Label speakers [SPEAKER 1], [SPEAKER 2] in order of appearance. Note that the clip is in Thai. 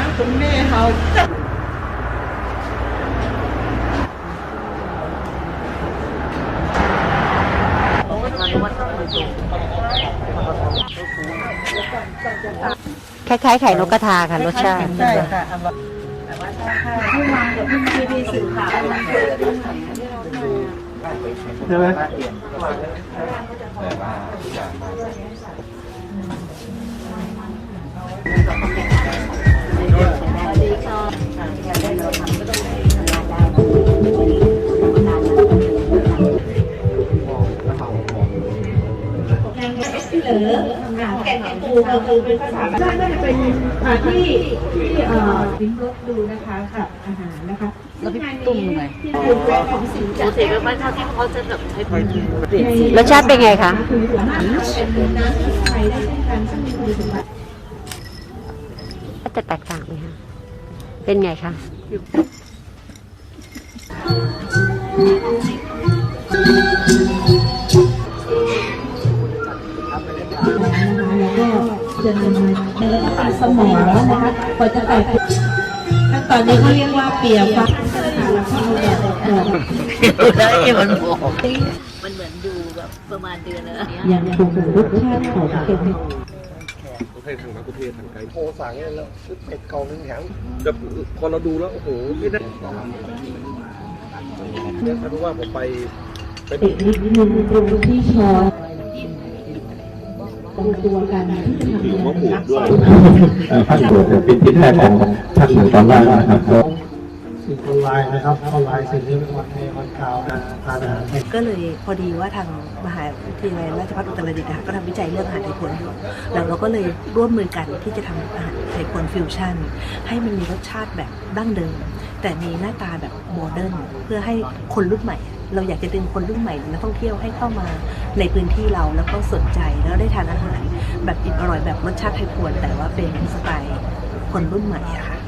[SPEAKER 1] ะคุณแม่เขา
[SPEAKER 2] คล้ายๆไข่นกกระทาค่ะรสชาติ
[SPEAKER 1] ใช่ค่ะ
[SPEAKER 3] ใช่ไหม
[SPEAKER 4] ออ่าแกงปูก็คือเป็นภาษาบ้านก็จะเป็นอ่าที่ที่เอ่อลิ้มรสดูนะคะกับอาหารนะคะแล้วพี่ตุ้มไง ที่เป็นแบรนด์ของสิน
[SPEAKER 5] ป
[SPEAKER 4] จั
[SPEAKER 5] ก
[SPEAKER 4] ด
[SPEAKER 5] ติเป็นบ้านเช่าที่เขาจะแบบใช้เปลี่ยนสี
[SPEAKER 2] รสชาติเป็นไงคะ
[SPEAKER 4] คือสามารถเป็นน้ำสมุนไพรได้เช่นกันซึ่งมีคุณสมบัติ
[SPEAKER 2] ก็จะแตกต่างไหมคะ เป็นไงคะ
[SPEAKER 4] แก็จะนำมาแล้วก็ตัดสมองนะคะพอจะแตกขั้นตอนนี้เขาเรียกว่าเปียฟักนคะแล้วก็เอาแบบเอ่อ
[SPEAKER 5] แล้วเอ็มันบอกมันเหมือนดูแบบประมาณเดือนแล้ว
[SPEAKER 4] ยังคงรสชาติของเค็ม
[SPEAKER 3] ประเทางนักประเทศทางไกลโอ้สั่งแล้วซื้อเป็ดก่าหนึ่งแถมแต่พอเราดูแล้ว โอ้โห ไม่ได้เนี่ยถ้ารู้ว่าผมไปไป
[SPEAKER 4] ติดนิดนึงตรงที่ชอ นตรงตัวกันที่จะทำ
[SPEAKER 3] อยู่มะกรูดด้วย
[SPEAKER 6] ภาคเหนือเป็นที่แท้ของภาคเหนือตอนล่างนะครับ
[SPEAKER 7] สิ่งออนไลน์นะครับออนไลน์สิ่งนี้เป็นวันในวันข่าวนะทานอาหาร
[SPEAKER 8] ก็เลยพอดีว่าทางมหาวิทยาลัยราชภัฏอุตรดิตถ์นะคะก็ทำวิจัยเรื่องอาหารไทยพวนอยู่แล้วเราก็เลยร่วมมือกันที่จะทำอาหารไทยพวนฟิวชั่น ให้มันมีรสชาติแบบดั้งเดิม แต่มีหน้าตาแบบโมเดิร์นเพื่อให้คนรุ่นใหม่ เราอยากจะดึงคนรุ่นใหม่นักท่องเที่ยวให้เข้ามาในพื้นที่เราแล้วก็สนใจแล้วได้ทานอาหาร แบบอิ่มอร่อยแบบรสชาติไทยพวนแต่ว่าเป็นสไตล์คนรุ่นใหม่อะค่ะ